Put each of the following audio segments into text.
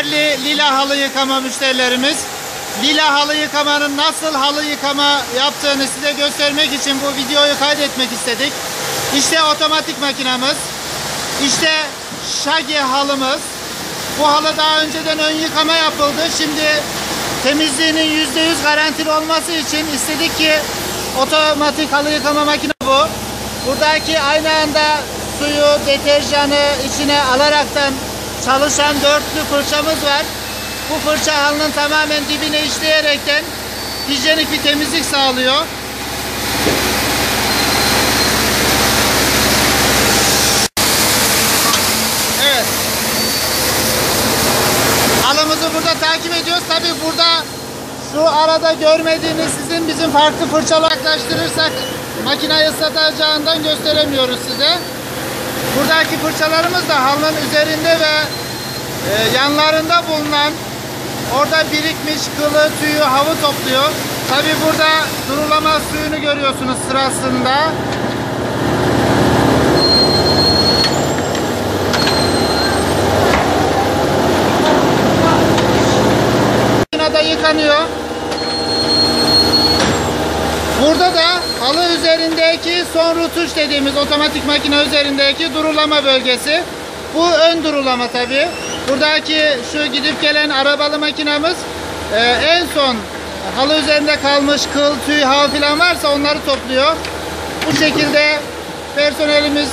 Değerli Lila halı yıkama müşterilerimiz, Lila halı yıkamanın nasıl halı yıkama yaptığını size göstermek için bu videoyu kaydetmek istedik. İşte otomatik makinamız, işte Shaggy halımız. Bu halı daha önceden ön yıkama yapıldı. Şimdi temizliğinin %100 garantili olması için istedik ki otomatik halı yıkama makine bu. Buradaki aynı anda suyu, deterjanı içine alaraktan çalışan dörtlü fırçamız var. Bu fırça halının tamamen dibine işleyerekten hijyenik bir temizlik sağlıyor. Evet. Halımızı burada takip ediyoruz. Tabi burada şu arada görmediğiniz sizin bizim farklı fırçalar yaklaştırırsak makineyi ıslatacağından gösteremiyoruz size. Buradaki fırçalarımız da halının üzerinde ve e, yanlarında bulunan orada birikmiş kılı, tüyü, havı topluyor. Tabi burada durulama suyunu görüyorsunuz sırasında. Makinede yıkanıyor. Burada da halı üzerindeki son rutuş dediğimiz otomatik makine üzerindeki durulama bölgesi. Bu ön durulama tabi. Buradaki şu gidip gelen arabalı makinamız e, en son halı üzerinde kalmış kıl, tüy, hav falan varsa onları topluyor. Bu şekilde personelimiz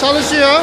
çalışıyor.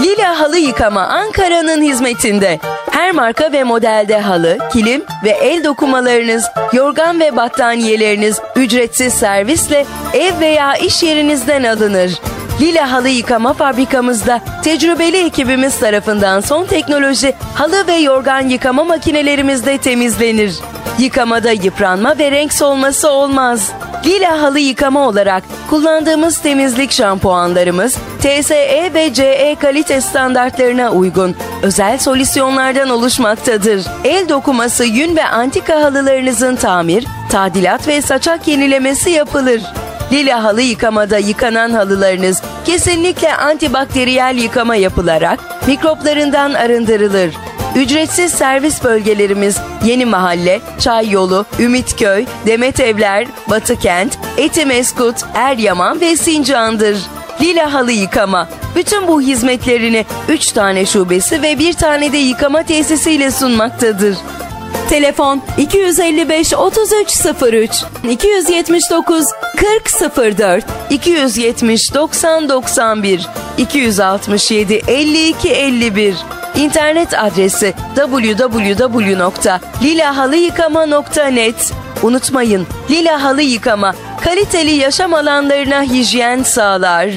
Lila Halı Yıkama Ankara'nın hizmetinde. Her marka ve modelde halı, kilim ve el dokumalarınız, yorgan ve battaniyeleriniz ücretsiz servisle ev veya iş yerinizden alınır. Lila Halı Yıkama fabrikamızda tecrübeli ekibimiz tarafından son teknoloji halı ve yorgan yıkama makinelerimizde temizlenir. Yıkamada yıpranma ve renk solması olmaz. Lila halı yıkama olarak kullandığımız temizlik şampuanlarımız TSE ve CE kalite standartlarına uygun özel solüsyonlardan oluşmaktadır. El dokuması yün ve antika halılarınızın tamir, tadilat ve saçak yenilemesi yapılır. Lila halı yıkamada yıkanan halılarınız kesinlikle antibakteriyel yıkama yapılarak mikroplarından arındırılır. Ücretsiz servis bölgelerimiz Yeni Mahalle, Çay Yolu, Ümitköy, Demet Evler, Batıkent, Etimeskut, Eryaman ve Sincan'dır. Lila halı yıkama. Bütün bu hizmetlerini 3 tane şubesi ve bir tane de yıkama tesisiyle sunmaktadır. Telefon 255 3303 279 4004 270 90 91 267 52 51 İnternet adresi www.lilahalıyıkama.net Unutmayın, Lila Halı Yıkama kaliteli yaşam alanlarına hijyen sağlar.